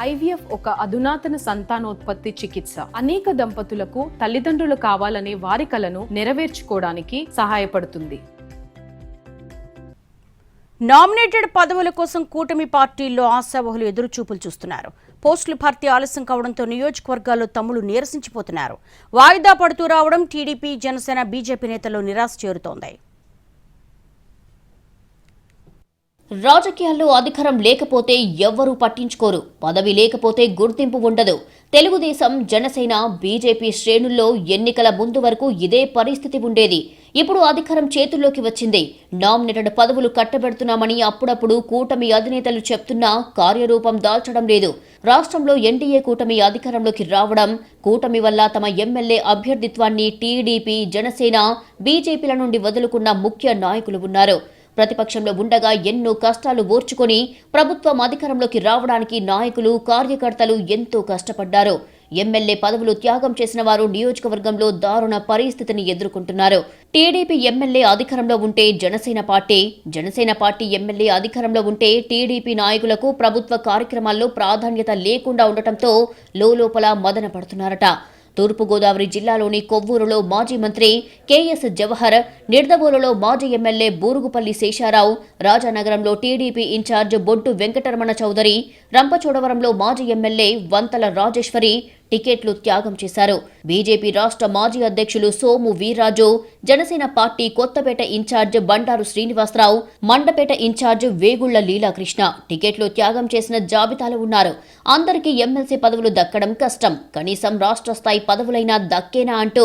IVF ఒక అధునాతన సంతానోత్పత్తి చికిత్స. అనేక దంపతులకు తల్లిదండ్రులు కావాలనే వారి కలను నెరవేర్చుకోవడానికి సహాయపడుతుంది. నామినేటెడ్ పదవుల కోసం కూటమి పార్టీల్లో ఆశావహులు ఎదురుచూపులు చూస్తున్నారు. పోస్టులు భర్తీ ఆలస్యం కావడంతో నియోజకవర్గాల్లో తమ్ములు నీరసించిపోతున్నారు. వాయిదా పడుతూ రావడం టీడీపీ జనసేన బీజేపీ నేతల్లో నిరాశ చేరుతోంది. రాజకీయాల్లో అధికారం లేకపోతే ఎవ్వరూ పట్టించుకోరు. పదవి లేకపోతే గుర్తింపు ఉండదు. తెలుగుదేశం జనసేన బీజేపీ శ్రేణుల్లో ఎన్నికల ముందు వరకు ఇదే పరిస్థితి ఉండేది. ఇప్పుడు అధికారం చేతుల్లోకి వచ్చింది. నామినేటెడ్ పదవులు కట్టబెడుతున్నామని అప్పుడప్పుడు కూటమి అధినేతలు చెప్తున్నా కార్యరూపం దాల్చడం లేదు. రాష్ట్రంలో ఎన్డీఏ కూటమి అధికారంలోకి రావడం కూటమి వల్ల తమ ఎమ్మెల్యే అభ్యర్థిత్వాన్ని టీడీపీ జనసేన బీజేపీల నుండి వదులుకున్న ముఖ్య నాయకులు ఉన్నారు. ప్రతిపక్షంలో ఉండగా ఎన్నో కష్టాలు ఓర్చుకొని ప్రభుత్వం అధికారంలోకి రావడానికి నాయకులు కార్యకర్తలు ఎంతో కష్టపడ్డారు. ఎమ్మెల్యే పదవులు త్యాగం చేసిన వారు నియోజకవర్గంలో దారుణ పరిస్థితిని ఎదుర్కొంటున్నారు. టీడీపీ ఎమ్మెల్యే అధికారంలో ఉంటే Janasena party Janasena party MLA అధికారంలో ఉంటే టీడీపీ నాయకులకు ప్రభుత్వ కార్యక్రమాల్లో ప్రాధాన్యత లేకుండా ఉండటంతో లోలోపల మదన పడుతున్నారట. తూర్పుగోదావరి జిల్లాలోని కొవ్వూరులో మాజీ మంత్రి కెఎస్ జవహర్ నిడదవోలులో మాజీ MLA Burugupalli Sesharao రాజానగరంలో TDP in charge Boddu Venkataramana Chowdary రంపచోడవరంలో మాజీ ఎమ్మెల్యే వంతల రాజేశ్వరి టికెట్లు త్యాగం చేశారు. బీజేపీ రాష్ట్ర మాజీ అధ్యక్షులు Somu Veerraju Janasena party Kothapeta incharge Bandaru Srinivasarao Mandapeta incharge Vegulla Leelakrishna టికెట్లు త్యాగం చేసిన జాబితాలో ఉన్నారు. అందరికీ ఎమ్మెల్సీ పదవులు దక్కడం కష్టం. కనీసం రాష్ట్ర స్థాయి పదవులైనా దక్కేనా అంటూ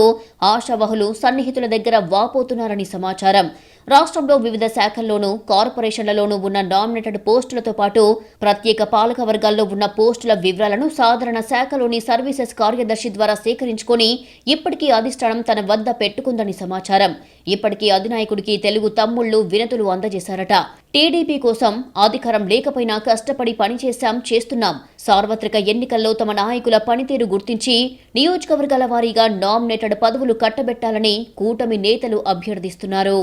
ఆశావహులు సన్నిహితుల దగ్గర వాపోతున్నారని సమాచారం. రాష్ట్రంలో వివిధ శాఖల్లోనూ కార్పొరేషన్లలోనూ ఉన్న నామినేటెడ్ పోస్టులతో పాటు ప్రత్యేక పాలక వర్గాల్లో ఉన్న పోస్టుల వివరాలను సాధారణ శాఖలోని సర్వీసెస్ కార్యదర్శి ద్వారా సేకరించుకొని ఇప్పటికీ అధిష్టానం తన వద్ద పెట్టుకుందని సమాచారం. ఇప్పటికీ అధినాయకుడికి తెలుగు తమ్ముళ్ళు వినతులు అందజేశారట. టీడీపీ కోసం అధికారం లేకపోయినా కష్టపడి పనిచేశాం చేస్తున్నాం. సార్వత్రిక ఎన్నికల్లో తమ నాయకుల పనితీరు గుర్తించి నియోజకవర్గాల వారీగా నామినేటెడ్ పదవులు కట్టబెట్టాలని కూటమి నేతలు అభ్యర్థిస్తున్నారు.